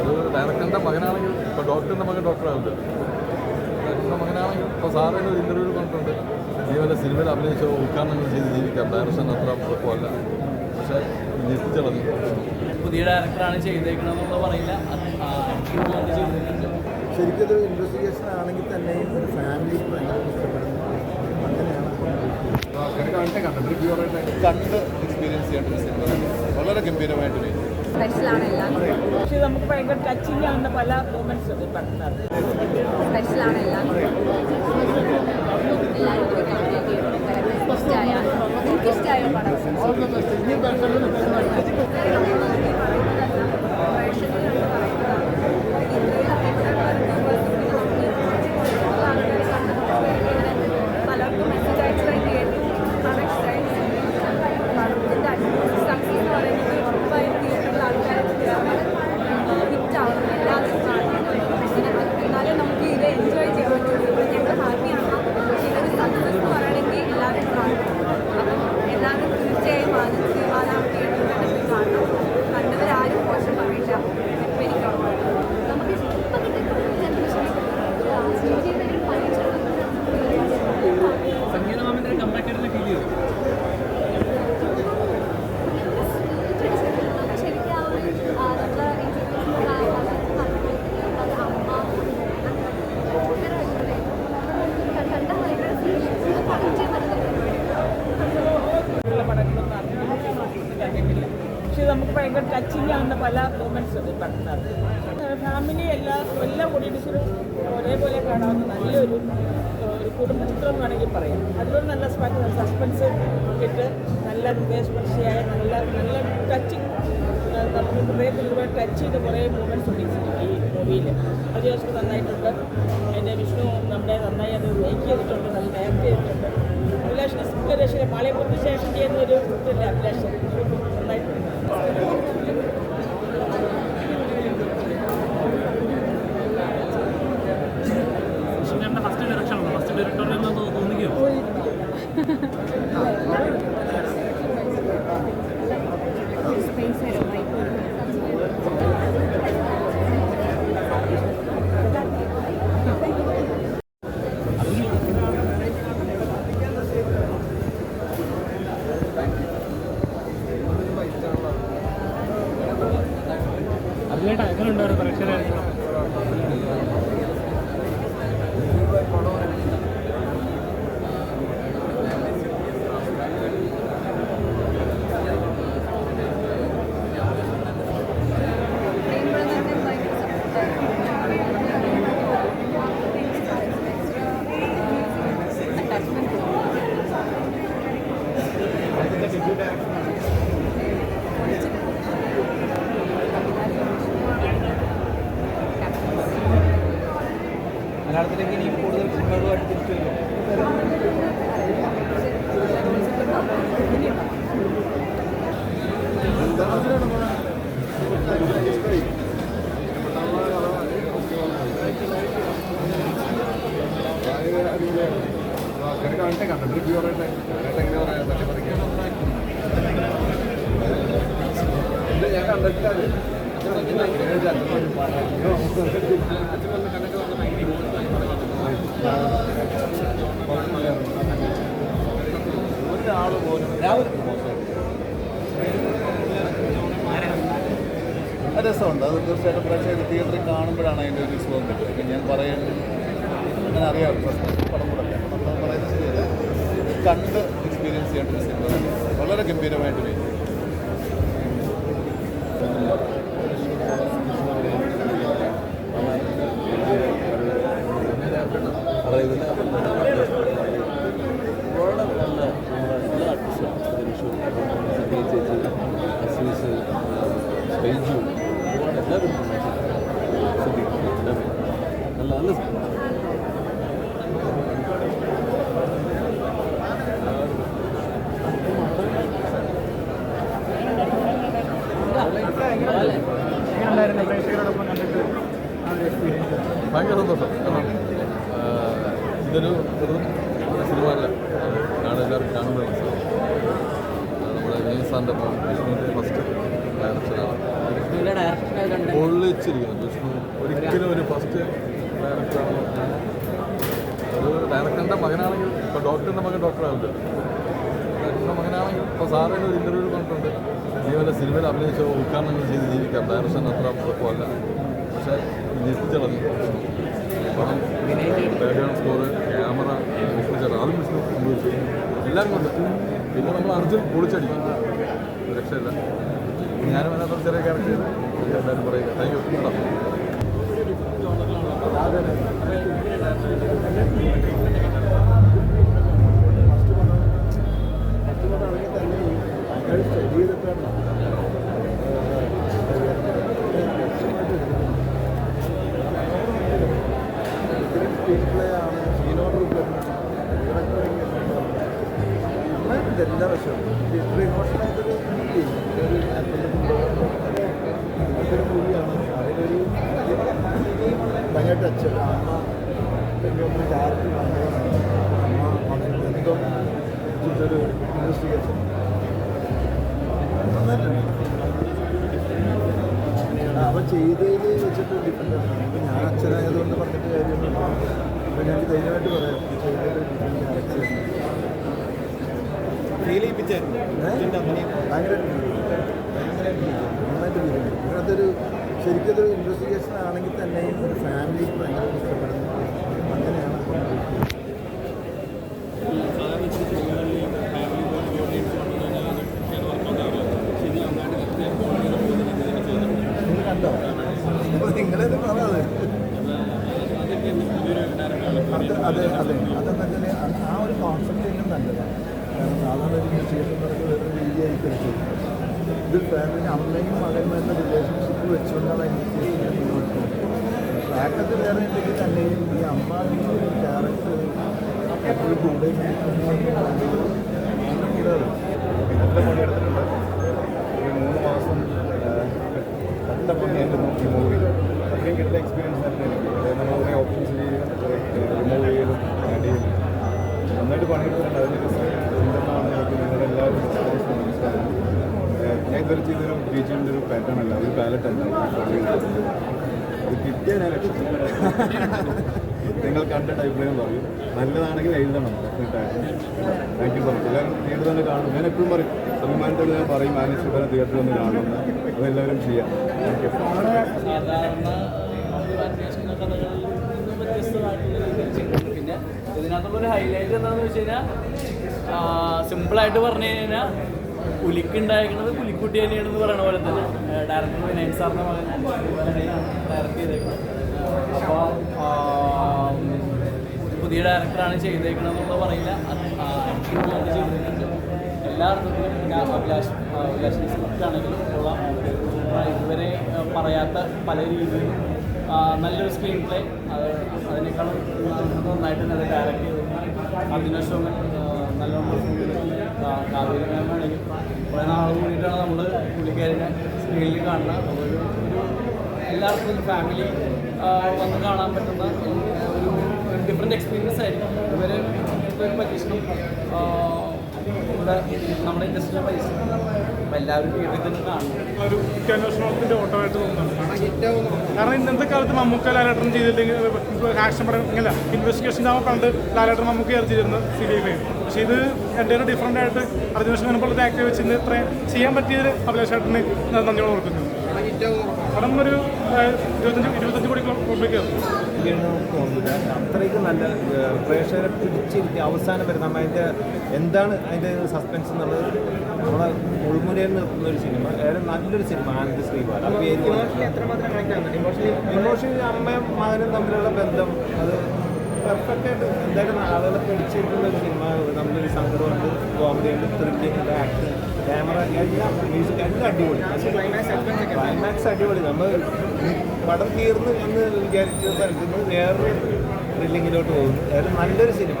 ഒരു ഡയറക്ടറിന്റെ മകനാണെങ്കിൽ ഇപ്പോൾ ഡോക്ടറിന്റെ മകൻ ഡോക്ടറാവില്ല ഡയറക്ടറിന്റെ മകനാണെങ്കിൽ ഇപ്പോൾ സാറിന് ഒരു ഇന്റർവ്യൂ കണ്ടിട്ടുണ്ട് നീ വല്ല സിനിമയിൽ അഭിനയിച്ചോ ഉദ്ഘാടനങ്ങൾ ചെയ്ത് ജീവിക്കാം. ഡയറക്ഷൻ അത്ര കുഴപ്പമല്ല പക്ഷേ ഞെട്ടിച്ചളഞ്ഞു. പുതിയ ഡയറക്ടറാണ് ചെയ്തേക്കണമെന്നുള്ള പറയില്ല. അത് ശരിക്കും ഒരു ഇൻവെസ്റ്റിഗേഷൻ ആണെങ്കിൽ തന്നെ ഒരു ഫാമിലി ഭയങ്കര ഇഷ്ടപ്പെടുന്നു. അങ്ങനെയാണ് കണ്ട് എക്സ്പീരിയൻസ് ചെയ്യേണ്ട ഒരു സിനിമ വളരെ ഗംഭീരമായിട്ട് ചെയ്തു സ്പെഷ്യലാണ് എല്ലാം പക്ഷേ നമുക്ക് ഭയങ്കര ടച്ചിങ് ആവുന്ന പല മൂമെന്റ്സ് ഉണ്ട് പടത്തിനകത്ത് സ്പെഷ്യലാണ് എല്ലാം ഇഷ്ടമായ എനിക്കിഷ്ടമായ പടം പലർക്കും മെസ്സേജ് അയച്ചതായി കേട്ടു കണക്ഷൻ പടത്തിന്റെ സക്സസ് എന്ന് പറയുന്നത് ഉറപ്പായും തിയേറ്ററിൽ ആൾക്കാരൊക്കെ ഹിറ്റാവും എല്ലാവരും കാണുന്നുണ്ട് പിന്നെ എന്നാലേ നമുക്ക് ഇത് എൻജോയ് ചെയ്യാൻ പറ്റുള്ളൂ ഞങ്ങൾ ഹാപ്പിയാണ് ഇതൊരു സക്സസ് എന്ന് പറയണമെങ്കിൽ എല്ലാവരും കാണണം അപ്പം എല്ലാവരും തീർച്ചയായും ആനന്ദ് ആലാം തിയേറ്ററിൽ തന്നെ പോയി കാണണം കണ്ടവരാരും മോശം പറയില്ല ഇപ്പം എനിക്ക് ഉറപ്പാണ് നമുക്ക് ഇപ്പം സംഗീത മാമിന്റെ കമ്പാക്ട് ആയിട്ട് ഫീൽ ചെയ്തു ശരിക്കും ആ ഒരു നമ്മളെ കണ്ട ഭയങ്കര പഠിച്ചേ ഉള്ള പടങ്ങളൊന്നും അങ്ങനെ കണ്ടിട്ടില്ല പക്ഷേ നമുക്ക് ഭയങ്കര ആവുന്ന പല മൂമെന്റ്സ് പറഞ്ഞത്. ഫാമിലി എല്ലാ എല്ലാം ഒരു ഒരേപോലെ കാണാവുന്ന നല്ലൊരു ഒരു കുടുംബ ചിത്രം വേണമെങ്കിൽ പറയാം. അതിലൊരു നല്ല സസ്പെൻസ് ഇട്ട് നല്ല ഹൃദയസ്പർശിയായ നല്ല നല്ല ടച്ചിങ് നമുക്ക് ഹൃദയത്തിൽ ടച്ച് ചെയ്ത് കുറേ മൂമെന്റ്സ് ഉണ്ട് ഈ മൂവിയിൽ അത് ജോസ് നന്നായിട്ടുണ്ട്. എന്റെ വിഷ്ണു നമ്മുടെ നന്നായി അത് മേക്ക് ചെയ്തിട്ടുണ്ട് നല്ല ഡയറക്റ്റ് ചെയ്തിട്ടുണ്ട്. അഭിലാഷിന് സുന്ദരേശ്വര പാളയപ്പുറത്ത് ശേഷം ചെയ്യുന്ന ഒരു ഇതല്ല അഭിലാഷൻ രസമുണ്ട്. അത് തീർച്ചയായിട്ടും പ്രേക്ഷകർ തിയേറ്ററിൽ കാണുമ്പോഴാണ് അതിന്റെ ഒരു സുഖം കിട്ടുക. ഇപ്പം ഞാൻ പറയാൻ അങ്ങനെ അറിയാം പടം കൂടെ അല്ലേ അപ്പോൾ നമ്മൾ പറയുന്നത് കണ്ട് എക്സ്പീരിയൻസ് ചെയ്യേണ്ട ഒരു സിനിമ വളരെ ഗംഭീരമായിട്ട് ചെയ്തു വളരെ നല്ല നമ്മുടെ എല്ലാ ആർട്ടിസ്റ്റും സതീഷ് ചേച്ചി അസീസ് ബൈജു ഒരുപാട് എല്ലാവരും നന്നായിട്ട് ശ്രദ്ധിക്കുന്നു എല്ലാവരും നല്ല നല്ല സിനിമ ഭയങ്കര സന്തോഷം. കാരണം ഇതൊരു വെറും സിനിമ അല്ല കാണാൻ എല്ലാവരും കാണുന്നത് നമ്മുടെ വിനയ് സാറിന്റെ വിഷ്ണുവിന്റെ ഫസ്റ്റ് ഡയറക്ഷനാണ് പൊള്ളിച്ചിരിക്കുന്നു. വിഷ്ണു ഒരിക്കലും ഒരു ഫസ്റ്റ് ഡയറക്ടറാണ് ഒരു ഡയറക്ടറിന്റെ മകനാണെങ്കിൽ ഇപ്പോൾ ഡോക്ടറിന്റെ മകൻ ഡോക്ടറാവില്ല ഡയറക്ടറിന്റെ മകനാണെങ്കിൽ ഇപ്പോൾ സാറിന് ഒരു ഇന്റർവ്യൂ പറഞ്ഞിട്ടുണ്ട്. നീ വല്ല സിനിമയിൽ അഭിനയിച്ചോ? ഉദ്ഘാടനങ്ങൾ ചെയ്ത് ജീവിക്കാം. ഡയറക്ഷൻ അത്ര കുഴപ്പമല്ല പക്ഷേ ഞെട്ടിച്ചളഞ്ഞു പണം ബാക്ക്ഗ്രൗണ്ട് സ്കോറ് ക്യാമറ ചേട്ടൻ. അതും വിഷ്ണു സംഭവിച്ചു എല്ലാം കൊണ്ട്. പിന്നെ നമ്മൾ അർജുൻ പൊളിച്ചടിക്കും. രക്ഷയില്ല. ഞാനും അതിനകത്ത് ചെറിയ ക്യാരക്ടർ എല്ലാവരും പറയുക. താങ്ക് യു നന്നായിട്ടുണ്ട് എല്ലാ ഭയങ്കര ടച്ച് അമ്മ ക്യാരക്ടർ അമ്മ മകൻ ഒരു ഇൻവെസ്റ്റിഗേഷൻ അവ ചെയ്തതിൽ വെച്ചിട്ട് ഡിപ്പെൻഡ് ഞാൻ അച്ഛനായതുകൊണ്ട് പറഞ്ഞിട്ട് കാര്യമൊന്നും അപ്പം ഞാൻ ധൈര്യമായിട്ട് പറയാം ചെയ്തതിൽ ഡിപ്പെൻഡ് ക്യാരക്ടർ ഇതിനകത്തൊരു ശരിക്കൊരു ഇൻവെസ്റ്റിഗേഷൻ ആണെങ്കിൽ തന്നെ ഒരു ഫാമിലി ഭയങ്കര ഇഷ്ടപ്പെടുന്നു അങ്ങനെയാണ് അതെ അതെ അതെ ഫാമിലി അതെ അതെ അതെ അതെ അതെ അതെ അതെ അതെ നിങ്ങളത് പറയാതെ അതെ അതെ അതെ അതെ. അതെ അതെ അതെന്ന് വെച്ചാൽ ആ ഒരു കോൺസെപ്റ്റ് കാരണം സാധാരണ ഒരു ഇൻവെസ്റ്റിഗേഷൻ വേറെ രീതിയായിരിക്കും ഇത് ഫാമിലി അമ്മയും മകനും എന്ന റിലേഷൻഷിപ്പ് വെച്ചുകൊണ്ടാണ് ഇൻവെസ്റ്റിഗേഷൻ മുന്നോട്ട് പോകുന്നത് ട്രാക്കത്ത് വേറെ ഉണ്ടെങ്കിൽ തന്നെയും ഈ അമ്മ എന്ന ഒരു ക്യാരക്ടർ എപ്പോഴും കൂടെ നല്ല പണിയെടുത്തിട്ടുണ്ട് ഒരു മൂന്ന് മാസം നല്ല പണിയായിരുന്നു ഈ മൂവി അത്രയും കിട്ടുന്ന എക്സ്പീരിയൻസ് ആയിരുന്നു എനിക്ക് അതായത് നമ്മൾ കുറേ ഓപ്ഷൻസ് റിമൂവ് ചെയ്യലും ആഡ് ചെയ്യലും നന്നായിട്ട് പണിയെടുത്തിട്ടുണ്ട് അതിന്റെ റിസൾട്ട് എന്തെന്നാണ് എനിക്ക് നിങ്ങളുടെ എല്ലാവരും റെസ്പോൺസ് മനസ്സിലാകുന്നത് ഇതുവരെ ചെയ്തൊരു ടീച്ചിങ്ങിന്റെ ഒരു പാറ്റേൺ അല്ല. ഒരു പാലറ്റ് അല്ല. ഇത് കിട്ടിയാൽ നിങ്ങൾ കണ്ട ടൈപ്പ് പറയും. നല്ലതാണെങ്കിൽ എഴുതണം. ഡെഫിനറ്റായിട്ടും താങ്ക് യു സോ മച്ച് എല്ലാവരും തിയേറ്റർ തന്നെ കാണും. ഞാൻ എപ്പോഴും പറയും അഭിമാനത്തോട് ഞാൻ പറയും മാനേജ് തിയേറ്ററിൽ വന്ന് കാണുമെന്ന്. അതെല്ലാവരും ചെയ്യാം. താങ്ക് യു പിന്നെ ഇതിനകത്തുള്ള ഒരു ഹൈലൈറ്റ് എന്താണെന്ന് വെച്ച് കഴിഞ്ഞാൽ സിമ്പിളായിട്ട് പറഞ്ഞു കഴിഞ്ഞാൽ പുലിക്കുണ്ടായിരിക്കുന്നത് പുലിക്കുട്ടി തന്നെയാണെന്ന് പറയണ പോലെ തന്നെ. ഡയറക്ടർ വിനയൻ സാറിന്റെ മകൻ ഡയറക്ട് ചെയ്തേക്കുന്നത് അപ്പോൾ പുതിയ ഡയറക്ടറാണ് ചെയ്തേക്കണമെന്നുള്ള പറയില്ല. ചെയ്തിട്ടുണ്ട് എല്ലാ സ്ക്രിപ്റ്റ് ആണെങ്കിലും കൊള്ളാം. ഇതുവരെ പറയാത്ത പല രീതിയിലും നല്ലൊരു സ്ക്രീൻ പ്ലേ അത് അതിനേക്കാളും നന്നായിട്ട് തന്നെ ഡയറക്റ്റ് ചെയ്തു അർജുനശോകൻ നല്ലോണം കാവേരി മാമാണെങ്കിൽ കുറേ നാൾ കൂടിയിട്ടാണ് നമ്മൾ പുള്ളിക്കാരിനെ സ്ക്രീനിൽ കാണുന്നത്. ഒരു എല്ലാവർക്കും ഫാമിലി വന്ന് കാണാൻ പറ്റുന്ന ഒരു ഡിഫറെന്റ് എക്സ്പീരിയൻസ് ആയിരിക്കും. ഇതുവരെ ഒരു പരീക്ഷണം നമ്മുടെ ഇൻഡസ്ട്രിയിലെ എല്ലാവരും തിയേറ്ററിൽ തന്നെ കാണും. ഒരു കുറ്റാന്വേഷണത്തിന്റെ ഓട്ടമായിട്ട് തോന്നുന്നുണ്ട്. കാരണം ഇന്നത്തെ കാലത്ത് മമ്മൂക്ക ലാലേട്ടൻ ചെയ്തില്ലെങ്കിൽ ആക്ഷൻ പടം ഇങ്ങനെ ഇൻവെസ്റ്റിഗേഷൻ ആവുമ്പോൾ പണ്ട് ലാലേട്ടൻ മമ്മൂക്ക ആയിരുന്നു ചെയ്തിരുന്നത് സീരിയൽ പക്ഷേ ഇത് എന്റെ ഡിഫറെന്റ് ആയിട്ട് അർജുനേഷൻ പോലത്തെ ആക്ടീവ് വെച്ച് ഇന്ന് ഇത്രയും ചെയ്യാൻ പറ്റിയത് അഭിലാഷ് ചേട്ടന് നന്ദിയോട് ഓർക്കുന്നു. പടം ഒരു ഇരുപത്തഞ്ച് ഇരുപത്തഞ്ച് കോടി തോന്നുന്നില്ല അത്രയ്ക്ക് നല്ല പ്രേക്ഷകരെ പിടിച്ചിരുത്തി അവസാനം വരെ നമ്മൾ അതിന്റെ എന്താണ് അതിന്റെ സസ്പെൻസ് എന്നുള്ളത്? നമ്മളെ ഉൾമുരയിൽ നിർത്തുന്ന ഒരു സിനിമ ഏറെ നല്ലൊരു സിനിമ ആനന്ദ് ശ്രീപാൽ ആ ഇമോഷൻ ഇമോഷണലി അമ്മയും മകനും തമ്മിലുള്ള ബന്ധം അത് പെർഫെക്റ്റ് ആയിട്ട് എന്തായാലും ആളുകളെ പിടിച്ചിട്ടുള്ള ഒരു സിനിമ നമ്മളൊരു സങ്കടമുണ്ട് കോമഡി ഉണ്ട് ത്രില്ലിംഗ് ആക്ഷൻ ക്യാമറ എല്ലാം മ്യൂസിക് എല്ലാം അടിപൊളി. ക്ലൈമാക്സ് അടിപൊളി. നമ്മൾ പടം തീർന്നു എന്ന് വിചാരിച്ച സ്ഥലത്ത് നിന്ന് വേറൊരു ത്രില്ലിങ്ങിലോട്ട് പോകുന്നു. അതായത് നല്ലൊരു സിനിമ